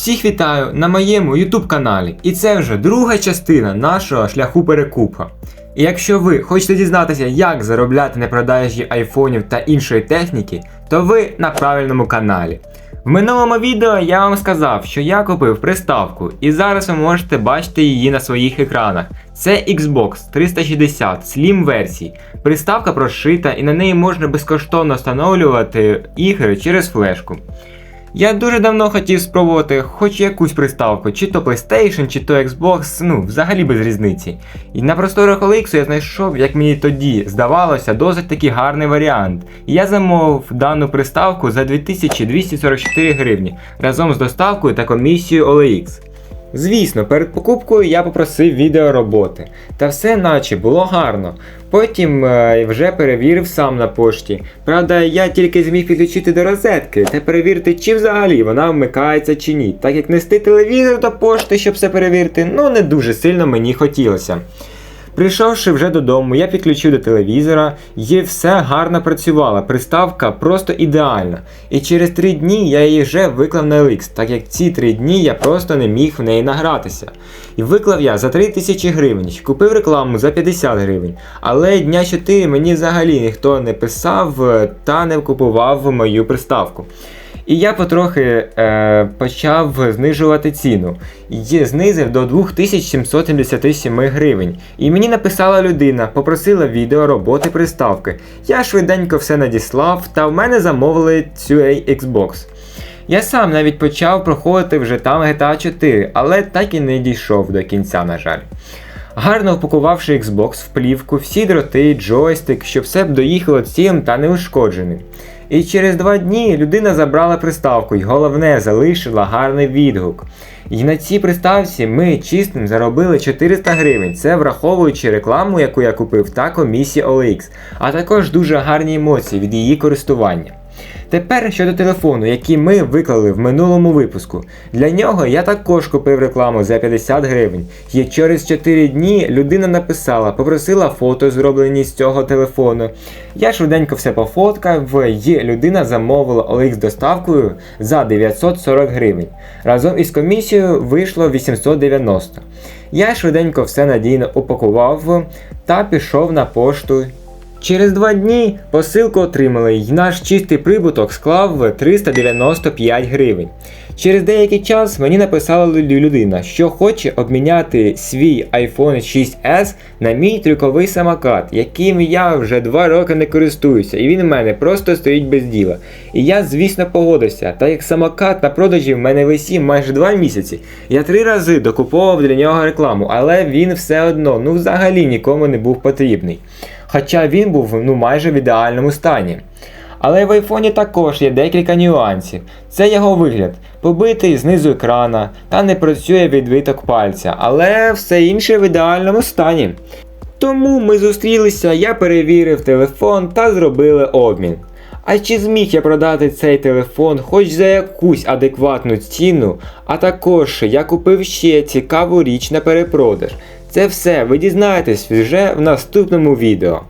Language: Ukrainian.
Всіх вітаю на моєму YouTube каналі, і це вже друга частина нашого шляху перекупа. І якщо ви хочете дізнатися, як заробляти на продажі айфонів та іншої техніки, то ви на правильному каналі. В минулому відео я вам сказав, що я купив приставку, і зараз ви можете бачити її на своїх екранах. Це Xbox 360 Slim версії. Приставка прошита і на неї можна безкоштовно встановлювати ігри через флешку. Я дуже давно хотів спробувати хоч якусь приставку, чи то PlayStation, чи то Xbox, ну, взагалі без різниці. І на просторах OLX я знайшов, як мені тоді здавалося, досить таки гарний варіант. І я замовив дану приставку за 2244 гривні разом з доставкою та комісією OLX. Звісно, перед покупкою я попросив відео роботи, та все наче було гарно. Потім е, вже перевірив сам на пошті. Правда, я тільки зміг підключити до розетки та перевірити, чи взагалі вона вмикається чи ні. Так як нести телевізор до пошти, щоб все перевірити, ну не дуже сильно мені хотілося. Прийшовши вже додому, я підключив до телевізора, і все гарно працювало. Приставка просто ідеальна. І через 3 дні я її вже виклав на LX, так як ці 3 дні я просто не міг в неї награтися. І виклав я за 3000 гривень, купив рекламу за 50 гривень. Але дня 4 мені взагалі ніхто не писав е, та не купував мою приставку. І я потрохи е, почав знижувати ціну. І знизив до 2777 гривень. І мені написала людина, попросила відео роботи приставки. Я швиденько все надіслав, та в мене замовили цю Xbox. Я сам навіть почав проходити вже там GTA 4, але так і не дійшов до кінця, на жаль. Гарно упакувавши Xbox в плівку, всі дроти, джойстик, щоб все б доїхало цілим та неушкодженим. І через два дні людина забрала приставку і головне залишила гарний відгук. І на цій приставці ми чистим заробили 400 гривень. Це враховуючи рекламу, яку я купив, та комісії OLX, а також дуже гарні емоції від її користування. Тепер щодо телефону, який ми виклали в минулому випуску. Для нього я також купив рекламу за 50 гривень. І через 4 дні людина написала, попросила фото зроблені з цього телефону. Я швиденько все пофоткав, і людина замовила OLX доставкою за 940 гривень. Разом із комісією вийшло 890. Я швиденько все надійно упакував та пішов на пошту Через два дні посилку отримали і наш чистий прибуток склав 395 гривень. Через деякий час мені написала людина, що хоче обміняти свій iPhone 6s на мій трюковий самокат, яким я вже два роки не користуюся, і він в мене просто стоїть без діла. І я, звісно, погодився, так як самокат на продажі в мене висів майже два місяці. Я три рази докуповував для нього рекламу, але він все одно ну взагалі нікому не був потрібний хоча він був ну майже в ідеальному стані. Але в айфоні також є декілька нюансів. Це його вигляд, побитий знизу екрана, та не працює відбиток пальця, але все інше в ідеальному стані. Тому ми зустрілися, я перевірив телефон та зробили обмін. А чи зміг я продати цей телефон хоч за якусь адекватну ціну, а також я купив ще цікаву річ на перепродаж. Це все ви дізнаєтесь вже в наступному відео.